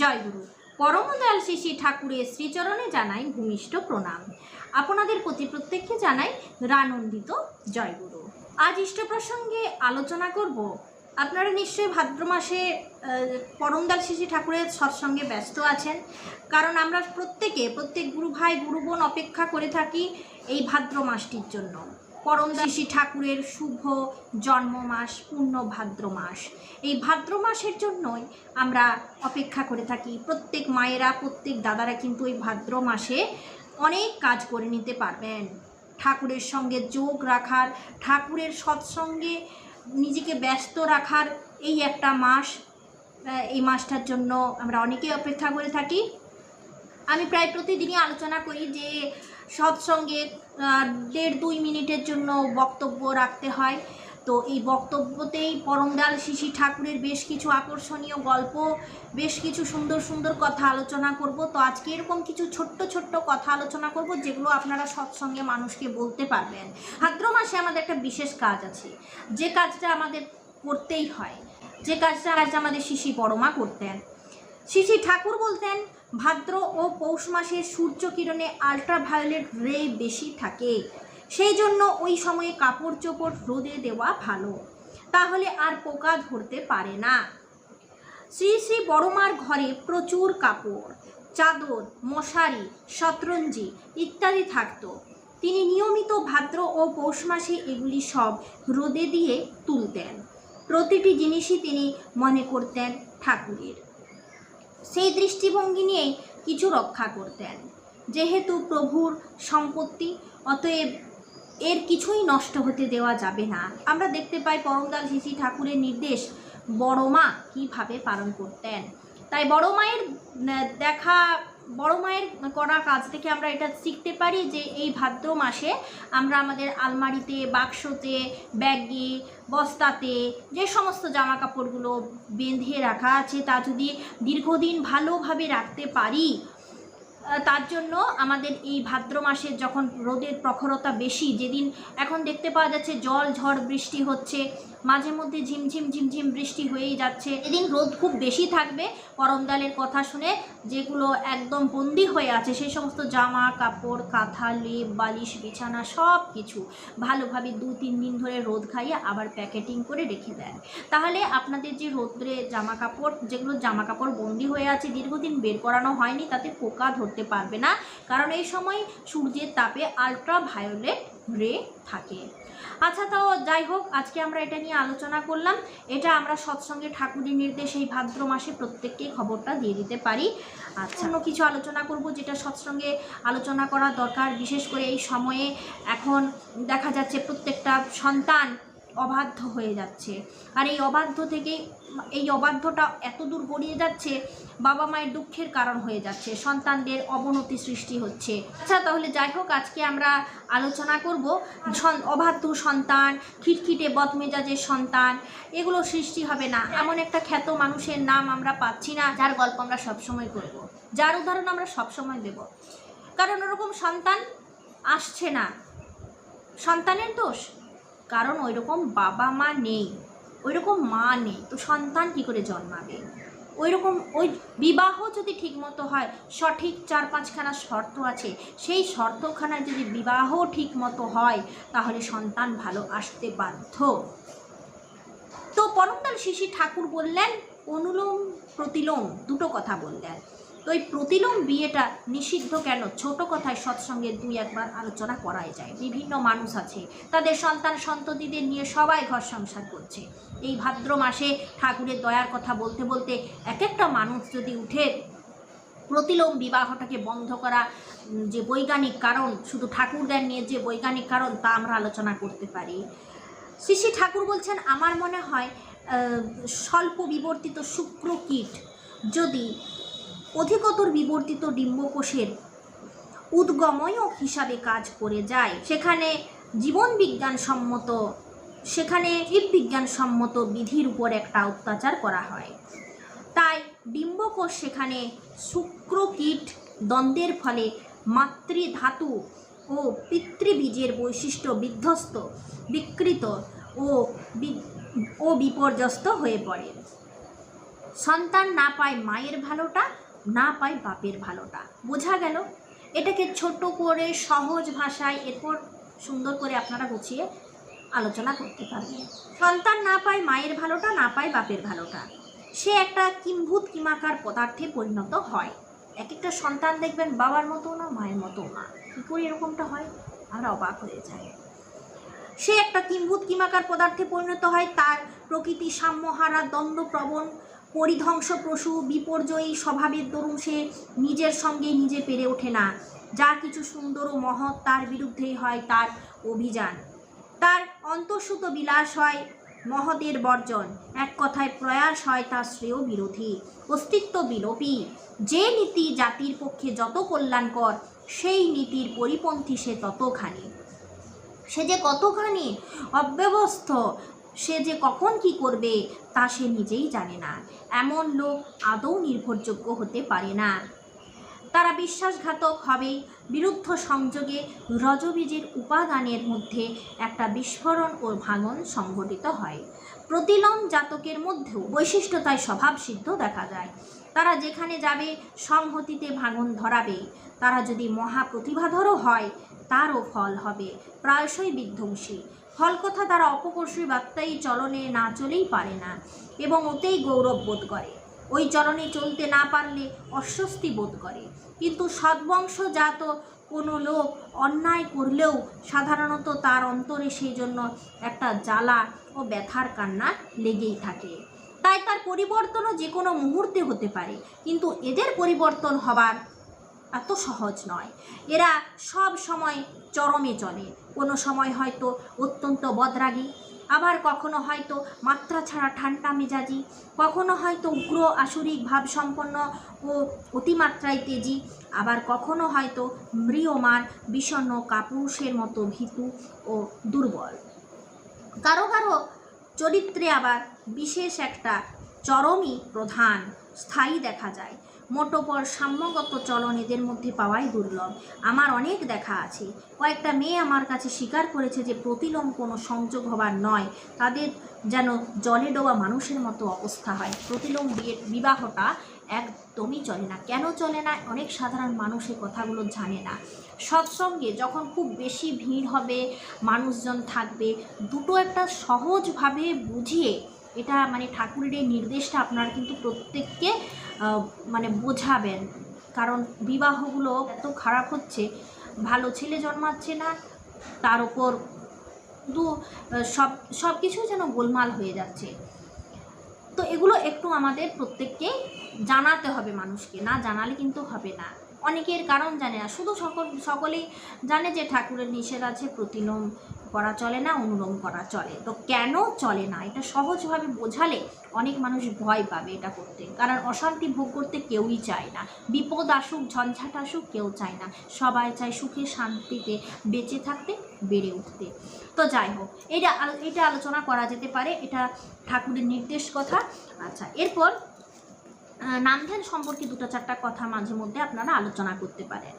জয়গুরু। পরমদয়াল শ্রী শ্রী ঠাকুরের শ্রীচরণে জানাই ভূমিষ্ঠ প্রণাম। আপনাদের প্রতি প্রত্যেককে জানাই রানন্দিত জয়গুরু। আজ ইষ্ট প্রসঙ্গে আলোচনা করব। আপনারা নিশ্চয়ই ভাদ্র মাসে পরমদাল শিশি ঠাকুরের সৎসঙ্গে ব্যস্ত আছেন। কারণ আমরা প্রত্যেকে, প্রত্যেক গুরু ভাই, গুরু বোন অপেক্ষা করে থাকি এই ভাদ্র মাসটির জন্য। শ্রী ঠাকুরের শুভ জন্ম মাস পূর্ণ ভাদ্র মাস। এই ভাদ্র মাসের জন্যই আমরা অপেক্ষা করে থাকি। প্রত্যেক মায়েরা, প্রত্যেক দাদারা কিন্তু এই ভাদ্র মাসে অনেক কাজ করে নিতে পারবেন। ঠাকুরের সঙ্গে যোগ রাখার, ঠাকুরের সৎসঙ্গে নিজেকে ব্যস্ত রাখার এই একটা মাস এই মাসটার জন্য আমরা অনেকেই অপেক্ষা করে থাকি। আমি প্রায় প্রতিদিনই আলোচনা করি যে সৎসঙ্গে দেড় দুই মিনিটের জন্য বক্তব্য রাখতে হয়। তো এই বক্তব্যতেই পরমদাল শিশি ঠাকুরের বেশ কিছু আকর্ষণীয় গল্প, বেশ কিছু সুন্দর সুন্দর কথা আলোচনা করব। তো আজকে এরকম কিছু ছোট্ট ছোট্ট কথা আলোচনা করব যেগুলো আপনারা সৎসঙ্গে মানুষকে বলতে পারবেন। ভাদ্র মাসে আমাদের একটা বিশেষ কাজ আছে। যে কাজটা আমাদের করতেই হয়, যে কাজটা আজ আমাদের শিশি পরমা করতেন। শিশি ঠাকুর বলতেন ভাদ্র ও পৌষ মাসে সূর্য কিরণে আল্ট্রাভায়োলেট রে বেশি থাকে। সেই জন্য ওই সময়ে কাপড় চোপড় রোদে দেওয়া ভালো। তাহলে আর পোকা ধরতে পারে না। শ্রী শ্রী বড়মার ঘরে প্রচুর কাপড়। চাদর, মশারি, শতরঞ্জি ইত্যাদি থাকতো। তিনি নিয়মিত ভাদ্র ও পৌষ মাসে এগুলি সব রোদে দিয়ে তুলতেন। প্রতিটি জিনিসই তিনি মনে করতেন ঠাকুরের। সেই দৃষ্টিভঙ্গি নিয়েই কিছু রক্ষা করতেন। যেহেতু প্রভুর সম্পত্তি, অতএব এর কিছুই নষ্ট হতে দেওয়া যাবে না। আমরা দেখতে পাই পরমদাল শিশি ঠাকুরের নির্দেশ, বড় মা কীভাবে পালন করতেন? তাই বড় মায়ের দেখা বড় মায়ের করা কাজ থেকে আমরা এটা শিখতে পারি যে এই ভাদ্র মাসে আমরা আমাদের আলমারিতে, বাক্সতে, ব্যাগে, বস্তাতে যে সমস্ত জামা কাপড়গুলো বেঁধে রাখা আছে তা যদি দীর্ঘদিন ভালোভাবে রাখতে পারি তার জন্য আমাদের এই ভাদ্র মাসে যখন রোদের প্রখরতা বেশি, যেদিন এখন দেখতে পাওয়া যাচ্ছে জল ঝড় বৃষ্টি হচ্ছে মাঝে মধ্যে ঝিমঝিম ঝিমঝিম বৃষ্টি হয়েই যাচ্ছে। এদিন রোদ খুব বেশি থাকবে পরমদালের কথা শুনে যেগুলো একদম বন্দি হয়ে আছে, সেই সমস্ত জামা, কাপড়, কাঁথা, লেপ, বালিশ, বিছানা, সব কিছু ভালোভাবে দু তিন দিন ধরে রোদ খাইয়ে আবার প্যাকেটিং করে রেখে দেন। তাহলে আপনাদের যে রোদ্রে জামা কাপড়, যেগুলো জামা কাপড় বন্দি হয়ে আছে, দীর্ঘদিন বের করানো হয়নি, তাতে পোকা ধরতে পারবে না। কারণ এই সময় সূর্যের তাপে আলট্রা ভায়োলেট রে থাকে। আচ্ছা তাও যাই হোক, আজকে আমরা এটা নিয়ে আলোচনা করলাম। এটা আমরা সৎসঙ্গে ঠাকুরের নির্দেশ এই ভাদ্র মাসে প্রত্যেককেই খবরটা দিয়ে দিতে পারি। আচ্ছা অন্য কিছু আলোচনা করব যেটা সৎসঙ্গে আলোচনা করা দরকার। বিশেষ করে এই সময়ে এখন দেখা যাচ্ছে প্রত্যেকটা সন্তান অবাধ্য হয়ে যাচ্ছে। আর এই অবাধ্য থেকে এই অবাধ্যটা এত দূর গড়িয়ে যাচ্ছে, বাবা মায়ের দুঃখের কারণ হয়ে যাচ্ছে, সন্তানদের অবনতি সৃষ্টি হচ্ছে। আচ্ছা তাহলে যাই হোক, আজকে আমরা আলোচনা করব অবাধ্য সন্তান, খিটখিটে বদমেজাজের সন্তান, এগুলো সৃষ্টি হবে না। এমন একটা খ্যাত মানুষের নাম আমরা পাচ্ছি না, যার গল্প আমরা সবসময় করব। যার উদাহরণ আমরা সবসময় দেব। কারণ ওরকম সন্তান আসছে না। সন্তানের দোষ? কারণ ওই রকম বাবা মা নেই ওই রকম মা নেই, তো সন্তান কি করে জন্মাবে? ওই রকম ওই বিবাহ যদি ঠিকমতো হয়, সঠিক চার পাঁচখানা শর্ত আছে, সেই শর্তখানায় যদি বিবাহ ঠিকমতো হয়, তাহলে সন্তান ভালো আসতে বাধ্য। তো পরমদাল শিশি ঠাকুর বললেন, অনুলোম প্রতিলোম, দুটো কথা বললেন। তো এই প্রতিলোম বিয়েটা নিষিদ্ধ কেন? ছোট কথায় সৎসঙ্গে দুই একবার আলোচনা করাই যায়। বিভিন্ন মানুষ আছে, তাদের সন্তান সন্ততিদের নিয়ে সবাই ঘর সংসার করছে। এই ভাদ্র মাসে ঠাকুরের দয়ার কথা বলতে বলতে এক একটা মানুষ যদি উঠে প্রতিলোম বিবাহটাকে বন্ধ করা যে বৈজ্ঞানিক কারণ, শুধু ঠাকুরদের নিয়ে যে বৈজ্ঞানিক কারণ, তা আমরা আলোচনা করতে পারি। শ্রী ঠাকুর বলছেন, আমার মনে হয় স্বল্প বিবর্তিত শুক্র কীট যদি অধিকতর বিবর্তিত ডিম্বকোষের উদ্গময়ক হিসাবে কাজ করে যায়। সেখানে জীবন বিজ্ঞান সম্মত সেখানে জীববিজ্ঞান সম্মত বিধির উপর একটা অত্যাচার করা হয়। তাই ডিম্বকোষ সেখানে শুক্রকীট দ্বন্দ্বের ফলে মাতৃধাতু ও পিতৃবীজের বৈশিষ্ট্য বিধ্বস্ত, বিকৃত ও ও বিপর্যস্ত হয়ে পড়ে। সন্তান না পায় মায়ের ভালোটা না পায় বাপের ভালোটা। বোঝা গেল? এটাকে ছোট করে সহজ ভাষায় এরপর সুন্দর করে আপনারা গুছিয়ে আলোচনা করতে পারবেন। সন্তান না পায় মায়ের ভালোটা, না পায় বাপের ভালোটা। সে একটা কিম্ভূত, কিমাকার পদার্থে পরিণত হয়। এক একটা সন্তান দেখবেন বাবার মতো না, মায়ের মতো না। কী করে এরকমটা হয়? আমরা অবাক হয়ে যাই। সে একটা কিম্ভূত, কিমাকার পদার্থে পরিণত হয়, তার প্রকৃতি সাম্যহারা দ্বন্দ্বপ্রবণ পরিধ্বংস প্রসূ বিপর্যয়ী স্বভাবের দরুন সে নিজের সঙ্গে নিজে পেরে ওঠে না। যা কিছু সুন্দর ও মহৎ তার বিরুদ্ধেই হয় তার অভিযান। তার অন্তঃসুত বিলাস হয় মহদের বর্জন। এক কথায় প্রয়াস হয় তার শ্রেয় বিরোধী। অস্তিত্ব বিলোপী। যে নীতি জাতির পক্ষে যত কল্যাণকর, সেই নীতির পরিপন্থী সে ততখানি। সে যে কতখানি অব্যবস্থ সে যে কখন কি করবে তা সে নিজেই জানে না। এমন লোক আদৌ নির্ভরযোগ্য হতে পারে না। তারা বিশ্বাসঘাতক হবে। বিরুদ্ধ সংযোগে রজবীজের উপাদানের মধ্যে একটা বিস্ফোরণ ও ভাঙন সংঘটিত হয়। প্রতিলম জাতকের মধ্যেও বৈশিষ্ট্যতায় স্বভাবসিদ্ধ দেখা যায়। তারা যেখানে যাবে, সংহতিতে ভাঙন ধরাবে। তারা যদি মহাপ্রতিভাধরও হয়, তারও ফল হবে। প্রায়শই বিধ্বংসী। ফল কথা তারা অপকর্ষী বার্তাই চলনে না চলেই পারে না, এবং ওতেই গৌরব বোধ করে। ওই চলনে চলতে না পারলে অস্বস্তি বোধ করে। কিন্তু সদ্বংশজাত কোনো লোক অন্যায় করলেও সাধারণত তার অন্তরে সেই জন্য একটা জ্বালা ও ব্যথার কান্না লেগেই থাকে। তাই তার পরিবর্তনও যে কোনো মুহূর্তে হতে পারে, কিন্তু এদের পরিবর্তন হবার এত সহজ নয়। এরা সব সময় চরমে চলে। কোনো সময় হয়তো অত্যন্ত বদরাগী, আবার কখনো হয়তো মাত্রা ছাড়া ঠান্ডা মেজাজি, কখনো হয়তো উগ্র আসরিক ভাবসম্পন্ন ও অতিমাত্রায় তেজি, আবার কখনো হয়তো ম্রিয়মান বিষণ্ণ কাপুরুষের মতো ভীতু ও দুর্বল। কারও কারও চরিত্রে আবার বিশেষ একটা চরমই প্রধান স্থায়ী দেখা যায়। মোটোপর সাম্যগত চলন এদের মধ্যে পাওয়াই দুর্লভ। আমার অনেক দেখা আছে। কয়েকটা মেয়ে আমার কাছে স্বীকার করেছে যে প্রতিলোম কোনো সংযোগ হবার নয়। তাদের যেন জলে ডোবা মানুষের মতো অবস্থা হয়। প্রতিলোম বিবাহটা একদমই চলে না। কেন চলে না? অনেক সাধারণ মানুষ এই কথাগুলো জানে না। সৎসঙ্গে যখন খুব বেশি ভিড় হবে, মানুষজন থাকবে, দুটো একটা সহজভাবে বুঝিয়ে এটা মানে ঠাকুরের এই নির্দেশটা আপনারা কিন্তু প্রত্যেককে মানে বোঝাবেন। কারণ বিবাহগুলো এত খারাপ হচ্ছে, ভালো ছেলে জন্মাচ্ছে না, তার ওপর দু সব সব কিছু যেন গোলমাল হয়ে যাচ্ছে। তো এগুলো একটু আমাদের প্রত্যেককে জানাতে হবে মানুষকে, না জানালে কিন্তু হবে না। অনেকের কারণ জানে না, শুধু সকল, সকলেই জানে যে ঠাকুরের নিষেধ আছে প্রতিলোম করা চলে না অনুলোম করা চলে। তো কেন চলে না? এটা সহজভাবে বোঝালে অনেক মানুষ ভয় পাবে এটা করতে। কারণ অশান্তি ভোগ করতে কেউই চায় না। বিপদ আসুক ঝঞ্ঝাট আসুক কেউ চায় না। সবাই চায় সুখে শান্তিতে বেঁচে থাকতে বেড়ে উঠতে। তো যাই হোক এটা এটা আলোচনা করা যেতে পারে। এটা ঠাকুরের নির্দেশ কথা। আচ্ছা এরপর আহ, নামধ্যান সম্পর্কে দুটো চারটা কথা মাঝে মধ্যে আপনারা আলোচনা করতে পারেন।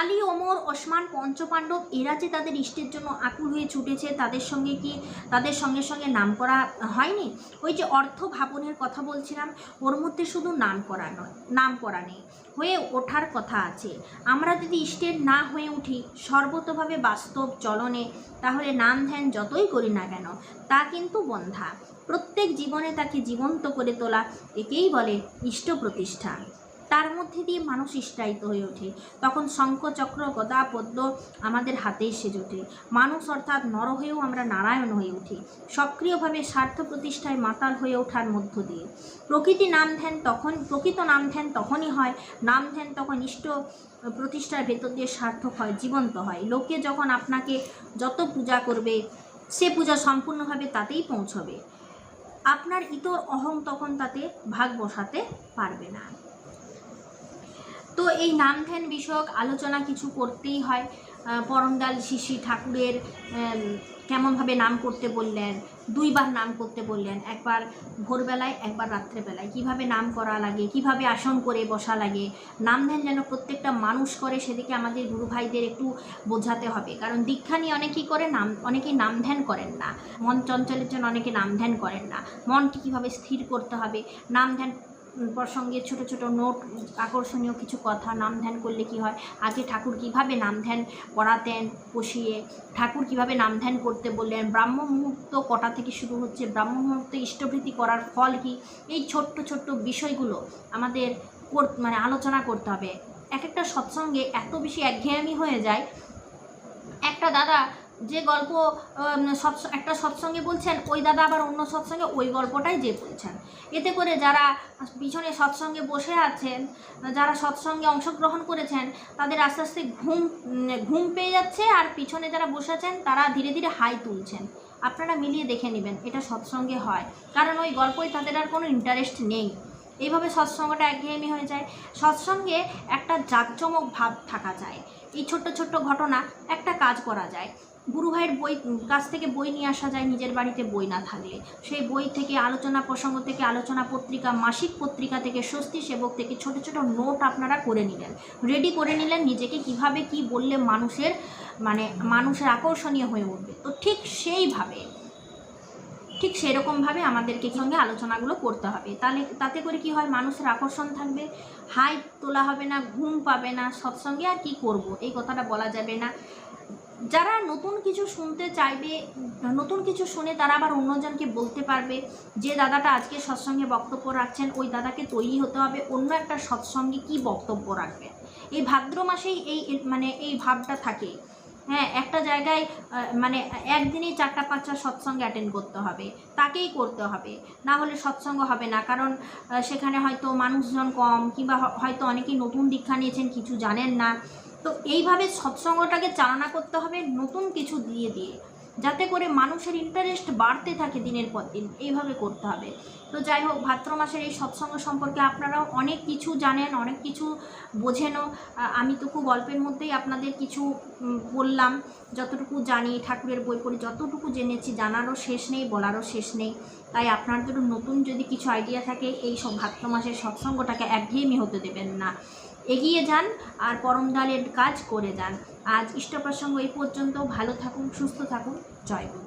আলী, ওমর, ওসমান, পঞ্চপাণ্ডব, এরা যে তাদের ইষ্টের জন্য আকুল হয়ে ছুটেছে, তাদের সঙ্গে কি তাদের সঙ্গে সঙ্গে নাম করা হয়নি? ওই যে অর্থ ভাবনের কথা বলছিলাম, ওর মধ্যে শুধু নাম করা নয়, নাম করা নেই, হয়ে ওঠার কথা আছে। আমরা যদি ইষ্টের না হয়ে উঠি, সর্বতভাবে বাস্তব চলনে, তাহলে নাম ধ্যান যতই করি না কেন, তা কিন্তু বন্ধা। প্রত্যেক জীবনে তাকে জীবন্ত করে তোলা, একেই বলে ইষ্ট প্রতিষ্ঠা। তার মধ্যে দিয়ে মানুষ ইষ্টায়িত হয়ে ওঠে। তখন শঙ্খচক্র গদা, পদ্ম আমাদের হাতে এসে জোটে মানুষ অর্থাৎ নর হয়েও আমরা নারায়ণ হয়ে উঠি। সক্রিয়ভাবে স্বার্থ প্রতিষ্ঠায় মাতাল হয়ে ওঠার মধ্য দিয়ে। প্রকৃতি নাম ধ্যান তখন প্রকৃত নাম ধ্যান তখনই হয়। নাম ধ্যান তখন ইষ্ট প্রতিষ্ঠার ভেতর দিয়ে সার্থক হয়, জীবন্ত হয়। লোকে যখন আপনাকে যত পূজা করবে, সে পূজা সম্পূর্ণভাবে তাতেই পৌঁছবে। আপনার ইতর অহং তখন তাতে ভাগ বসাতে পারবে না। তো এই নাম ধ্যান বিষয়ক আলোচনা কিছু করতেই হয়। পরমদাল শিশি ঠাকুরের কেমনভাবে নাম করতে বললেন, দুইবার নাম করতে বললেন, একবার ভোরবেলায়, একবার রাত্রেবেলায়। কীভাবে নাম করা লাগে, কীভাবে আসন করে বসা লাগে নাম ধ্যান যেন প্রত্যেকটা মানুষ করে সেদিকে আমাদের গুরু ভাইদের একটু বোঝাতে হবে। কারণ দীক্ষা নিয়ে অনেকেই করে নাম অনেকেই নাম ধ্যান করেন না। মন চঞ্চলের জন্য অনেকে নাম ধ্যান করেন না। মনকে কীভাবে স্থির করতে হবে নাম ধ্যান প্রসঙ্গে ছোট ছোট নোট, আকর্ষণীয় কিছু কথা, নাম ধ্যান করলে কি হয়? আগে ঠাকুর কীভাবে নাম ধ্যান করাতেন, বসিয়ে ঠাকুর কীভাবে নাম ধ্যান করতে বললেন? ব্রাহ্ম মুহূর্ত কটা থেকে শুরু হচ্ছে? ব্রাহ্ম মুহূর্তে ইষ্টভৃতি করার ফল কি? এই ছোট্ট ছোট্ট বিষয়গুলো আমাদের মানে আলোচনা করতে হবে। এক একটা সৎসঙ্গে এত বেশি একঘেয়েমি হয়ে যায়। একটা দাদা যে গল্প সৎস- একটা সৎসঙ্গে বলছেন, ওই দাদা আবার অন্য সৎসঙ্গে ওই গল্পটাই যে বলছেন। এতে করে যারা পিছনে সৎসঙ্গে বসে আছেন, যারা সৎসঙ্গে অংশগ্রহণ করেছেন, তাদের আস্তে আস্তে ঘুম ঘুম পেয়ে যাচ্ছে আর পিছনে যারা বসে আছেন, তারা ধীরে ধীরে হাই তুলছেন। আপনারা মিলিয়ে দেখে নেবেন, এটা সৎসঙ্গে হয়। কারণ ওই গল্পই তাদের আর কোনো ইন্টারেস্ট নেই। এইভাবে সৎসঙ্গটা একঘেয়েমি হয়ে যায়। সৎসঙ্গে একটা জাঁকজমক ভাব থাকা যায়। এই ছোট্ট ছোট্ট ঘটনা একটা কাজ করা যায়। গুরু ভাইয়ের বই, কাছ থেকে বই নিয়ে আসা যায় নিজের বাড়িতে বই না থাকলে। সেই বই থেকে আলোচনা প্রসঙ্গ থেকে আলোচনা পত্রিকা, মাসিক পত্রিকা থেকে স্বস্তি সেবক থেকে ছোট ছোট নোট আপনারা করে নিলেন। রেডি করে নিলেন নিজেকে কীভাবে, কি বললে মানুষের মানে মানুষের আকর্ষণীয় হয়ে উঠবে। তো ঠিক সেইভাবে ঠিক সেরকমভাবে আমাদেরকে সঙ্গে আলোচনাগুলো করতে হবে। তাহলে তাতে করে কি হয়? মানুষের আকর্ষণ থাকবে, হাই তোলা হবে না, ঘুম পাবে না, সৎসঙ্গে আর কি করব? এই কথাটা বলা যাবে না। যারা নতুন কিছু শুনতে চাইবে, নতুন কিছু শুনে তারা আবার অন্যজনকে বলতে পারবে, যে দাদাটা আজকে সৎসঙ্গে বক্তব্য রাখছেন, ওই দাদাকে তৈরি হতে হবে, অন্য একটা সৎসঙ্গে কি বক্তব্য রাখবে এই ভাদ্র মাসেই এই মানে এই ভাবটা থাকে। হ্যাঁ একটা জায়গায় মানে একদিনেই চারটা পাঁচটা সৎসঙ্গে অ্যাটেন্ড করতে হবে। তাকেই করতে হবে। না হলে সৎসঙ্গ হবে না। কারণ সেখানে হয়তো মানুষজন কম কিংবা হয়তো অনেকেই নতুন দীক্ষা নিয়েছেন, কিছু জানেন না। তো এইভাবে সৎসঙ্গটাকে চালনা করতে হবে, নতুন কিছু দিয়ে দিয়ে। যাতে করে মানুষের ইন্টারেস্ট বাড়তে থাকে দিনের পর দিন। এইভাবে করতে হবে। তো যাই হোক, ভাদ্র মাসের এই সৎসঙ্গ সম্পর্কে আপনারাও অনেক কিছু জানেন, অনেক কিছু বোঝেনও। আমি তো খুব অল্পের মধ্যেই আপনাদের কিছু বললাম। যতটুকু জানি, ঠাকুরের বই পড়ে যতটুকু জেনেছি, জানারও শেষ নেই, বলারও শেষ নেই। তাই আপনাদের নতুন যদি কিছু আইডিয়া থাকে, এই সব ভাদ্র মাসের সৎসঙ্গটাকে একঘেয়েমি হতে দেবেন না। এগিয়ে যান আর পরম দালের কাজ করে যান। আজ ইষ্ট প্রসঙ্গ এই পর্যন্ত। ভালো থাকুন সুস্থ থাকুন। জয়।